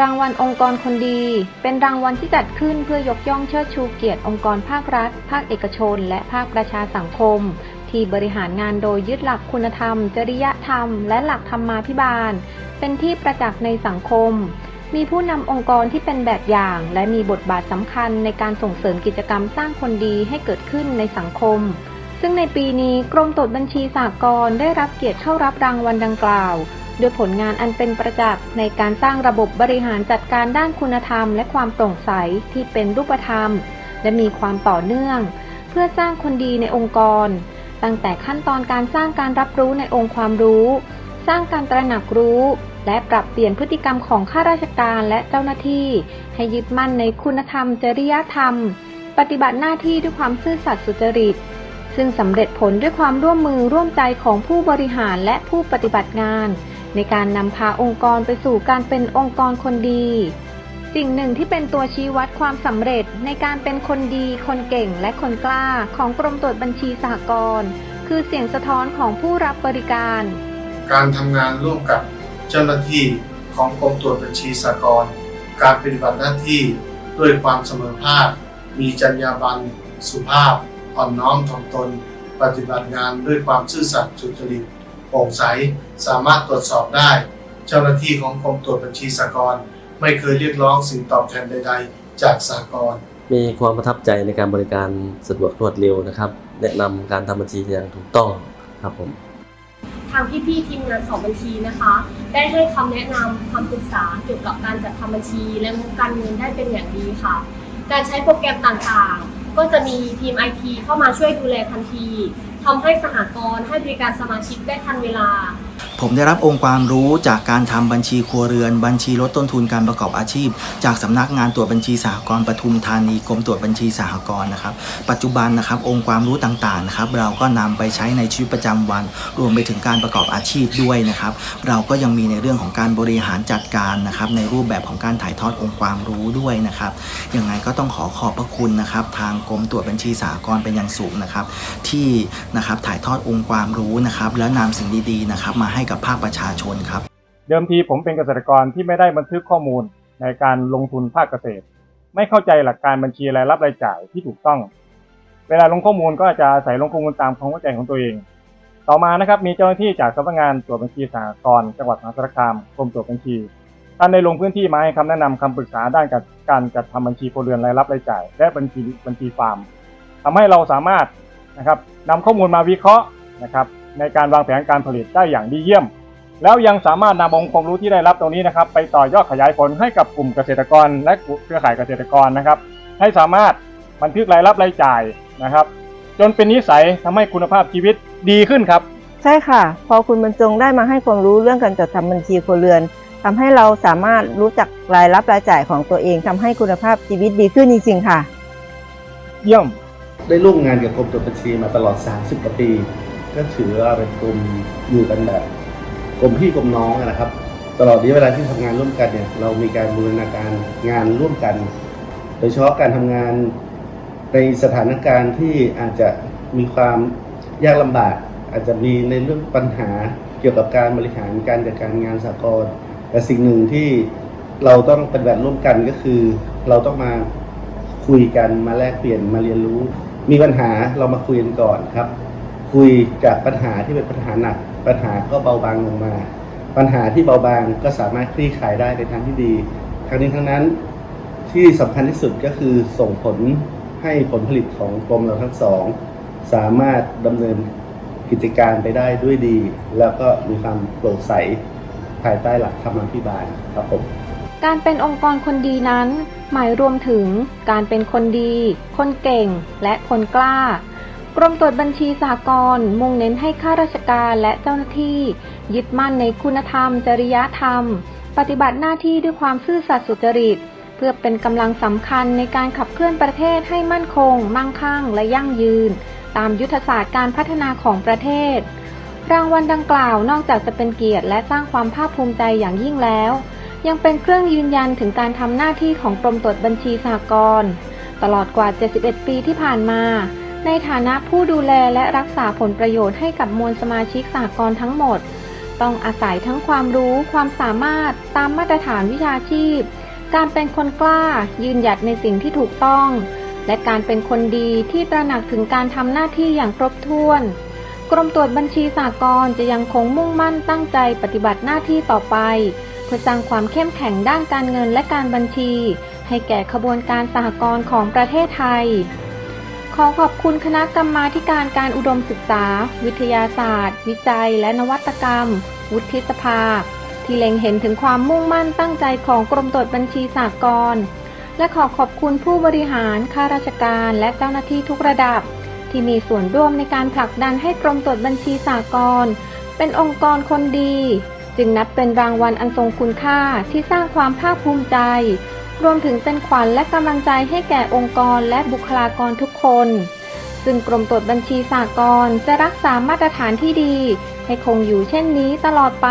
รางวัลองค์กรคนดี เป็นรางวัลที่จัดขึ้นเพื่อยกย่องเชิดชูเกียรติองค์กรภาครัฐ ภาคเอกชน และภาคประชาสังคม ที่บริหารงานโดยยึดหลักคุณธรรม จริยธรรม และหลักธรรมาภิบาล เป็นที่ประจักษ์ในสังคม มีผู้นำองค์กรที่เป็นแบบอย่าง และมีบทบาทสำคัญในการส่งเสริมกิจกรรมสร้างคนดีให้เกิดขึ้นในสังคม ซึ่งในปีนี้กรมตรวจบัญชีสากลได้รับเกียรติเข้ารับรางวัลดังกล่าว ด้วยผลงานอันเป็นประจักษ์ในการสร้างระบบบริหารจัดการด้านคุณธรรม และความโปร่งใสที่เป็นรูปธรรม และมีความต่อเนื่อง เพื่อสร้างคนดีในองค์กร ตั้งแต่ขั้นตอนการสร้างการรับรู้ในองค์ความรู้ สร้างการตระหนักรู้ และปรับเปลี่ยนพฤติกรรมของข้าราชการและเจ้าหน้าที่ ให้ยึดมั่นในคุณธรรม จริยธรรม ปฏิบัติหน้าที่ด้วยความซื่อสัตย์สุจริตซึ่งสำเร็จผลด้วยความร่วมมือร่วมใจของผู้บริหารและผู้ปฏิบัติงาน ในการนำพาองค์กรไปสู่การเป็นองค์กรคนดี สิ่งหนึ่งที่เป็นตัวชี้วัดความสำเร็จในการเป็นคนดี คนเก่งและคนกล้าของกรมตรวจบัญชีสหกรณ์คือเสียงสะท้อนของผู้รับบริการ การทำงานร่วมกับเจ้าหน้าที่ของกรมตรวจบัญชีสากลการปฏิบัติหน้าที่ด้วยความเสมอภาค มีจรรยาบรรณสุภาพอ่อนน้อมถ่อมตน ปฏิบัติงานด้วยความซื่อสัตย์สุจริต โปร่งใส สามารถตรวจสอบได้ เจ้าหน้าที่ของกรมตรวจบัญชีสากลไม่เคยเรียกร้องสิ่งตอบแทนใด ๆ จากสากลมีความประทับใจในการบริการสะดวกรวดเร็วนะครับ แนะนำการทำบัญชีอย่างถูกต้องครับผมทางพี่ๆทีมงานสอบบัญชีนะคะ ได้ให้คำแนะนำคำปรึกษาเกี่ยวกับการจัดทำบัญชี และงบการเงินได้เป็นอย่างดีค่ะ การใช้โปรแกรมต่างๆ ก็จะมีทีม IT เข้ามาช่วยดูแลทันที ทำให้สหกรณ์ให้บริการสมาชิกได้ทันเวลา ผมได้รับองค์ความรู้จากการทำบัญชีครัวเรือน บัญชีลดต้นทุนการประกอบอาชีพ จากสำนักงานตรวจบัญชีสหกรณ์ปทุมธานีกรมตรวจบัญชีสหกรณ์นะครับ ปัจจุบันนะครับองค์ความรู้ต่างๆนะครับเราก็นำไปใช้ในชีวิตประจำวัน รวมไปถึงการประกอบอาชีพด้วยนะครับ เราก็ยังมีในเรื่องของการบริหารจัดการนะครับ ในรูปแบบของการถ่ายทอดองค์ความรู้ด้วยนะครับยังไงก็ต้องขอขอบพระคุณนะครับ ทางกรมตรวจบัญชีสหกรณ์เป็นอย่างสูงนะครับ ที่นะครับถ่ายทอดองค์ความรู้นะครับ แล้วนำสิ่งดีๆนะครับมาให้กับภาคประชาชนครับ เดิมทีผมเป็นเกษตรกรที่ไม่ได้บันทึกข้อมูลในการลงทุนภาคเกษตร ไม่เข้าใจหลักการบัญชีรายรับรายจ่ายที่ถูกต้อง เวลาลงข้อมูลก็จะอาศัยลงข้อมูลตามความเข้าใจของตัวเอง ต่อมานะครับมีเจ้าหน้าที่จากสำนักงานตรวจบัญชีสหกรณ์จังหวัดมหาสารคามกรมตรวจบัญชีท่านได้ลงพื้นที่มาให้คำแนะนำคำปรึกษาด้านการการจัดทำบัญชีครัวเรือนรายรับรายจ่าย และบัญชีบัญชีฟาร์มทำให้เราสามารถนะครับนำข้อมูลมาวิเคราะห์นะครับ ในการวางแผนการผลิตได้อย่างดีเยี่ยม แล้วยังสามารถนำองค์ความรู้ที่ได้รับตรงนี้นะครับ ไปต่อยอดขยายผลให้กับกลุ่มเกษตรกร และเครือข่ายเกษตรกรนะครับ ให้สามารถบันทึกรายรับรายจ่ายนะครับ จนเป็นนิสัยทำให้คุณภาพชีวิตดีขึ้นครับ ใช่ค่ะ พอคุณบรรจงได้มาให้ความรู้เรื่องการจัดทำบัญชีครัวเรือนทำให้เราสามารถรู้จักรายรับรายจ่ายของตัวเองทำให้คุณภาพชีวิตดีขึ้นจริงๆค่ะ เยี่ยมได้ร่วมงานกับกรมตรวจบัญชีมาตลอด 30กว่าปี ก็ถือว่าเป็นกลุ่มอยู่กันแบบกลุ่มพี่กลุ่มน้องนะครับ ตลอดระยะเวลาที่ทำงานร่วมกันเนี่ยเรามีการบูรณาการงานร่วมกัน โดยเฉพาะการทำงานในสถานการณ์ที่อาจจะมีความยากลำบาก อาจจะมีในเรื่องปัญหาเกี่ยวกับการบริหารการจัดการงานสากลแต่สิ่งหนึ่งที่เราต้องปฏิบัติร่วมกันก็คือ เราต้องมาคุยกันมาแลกเปลี่ยนมาเรียนรู้ มีปัญหาเรามาคุยกันก่อนครับ คุยจากปัญหาที่เป็นปัญหาหนัก ปัญหาก็เบาบางลงมา ปัญหาที่เบาบางก็สามารถคลี่คลายได้ในทางที่ดีทั้งนี้ทั้งนั้นที่สำคัญที่สุดก็คือส่งผลให้ผลผลิตของกรมเราทั้งสอง สามารถดำเนินกิจการไปได้ด้วยดี แล้วก็มีความโปร่งใสภายใต้หลักธรรมาภิบาลครับผมการเป็นองค์กรคนดีนั้น หมายรวมถึงการเป็นคนดี คนเก่งและคนกล้า กรมตรวจบัญชีสหกรณ์มุ่งเน้นให้ข้าราชการและเจ้าหน้าที่ ยึดมั่นในคุณธรรม จริยธรรม ปฏิบัติหน้าที่ด้วยความซื่อสัตย์สุจริต เพื่อเป็นกำลังสำคัญในการขับเคลื่อนประเทศให้มั่นคง มั่งคั่ง และยั่งยืน ตามยุทธศาสตร์การพัฒนาของประเทศ รางวัลดังกล่าวนอกจากจะเป็นเกียรติและสร้างความภาคภูมิใจอย่างยิ่งแล้ว ยังเป็นเครื่องยืนยันถึงการทำหน้าที่ของกรมตรวจบัญชีสหกรณ์ตลอดกว่า 71 ปีที่ผ่านมา ในฐานะผู้ดูแลและรักษาผลประโยชน์ให้กับมวลสมาชิกสหกรณ์ทั้งหมด ต้องอาศัยทั้งความรู้ความสามารถตามมาตรฐานวิชาชีพ การเป็นคนกล้า ยืนหยัดในสิ่งที่ถูกต้อง และการเป็นคนดีที่ตระหนักถึงการทำหน้าที่อย่างครบถ้วน กรมตรวจบัญชีสากลจะยังคงมุ่งมั่นตั้งใจปฏิบัติหน้าที่ต่อไป เพื่อสร้างความเข้มแข็งด้านการเงินและการบัญชี ให้แก่ขบวนการสหกรณ์ของประเทศไทย ขอขอบคุณคณะกรรมาการการอุดมศึกษา วิทยาศาสตร์ วิจัย และนวัตกรรม วุฒิสภา ที่เล็งเห็นถึงความมุ่งมั่นตั้งใจของกรมตรวจบัญชีสากลและขอขอบคุณผู้บริหารข้าราชการและเจ้าหน้าที่ทุกระดับ ที่มีส่วนร่วมในการผลักดันให้กรมตรวจบัญชีสากลเป็นองค์กรคนดี จึงนับเป็นรางวัลอันทรงคุณค่าที่สร้างความภาคภูมิใจ รวมถึงเป็นขวัญและกำลังใจให้แก่องค์กรและบุคลากรทุกคน ซึ่งกรมตรวจบัญชีสากลจะรักษามาตรฐานที่ดี ให้คงอยู่เช่นนี้ตลอดไป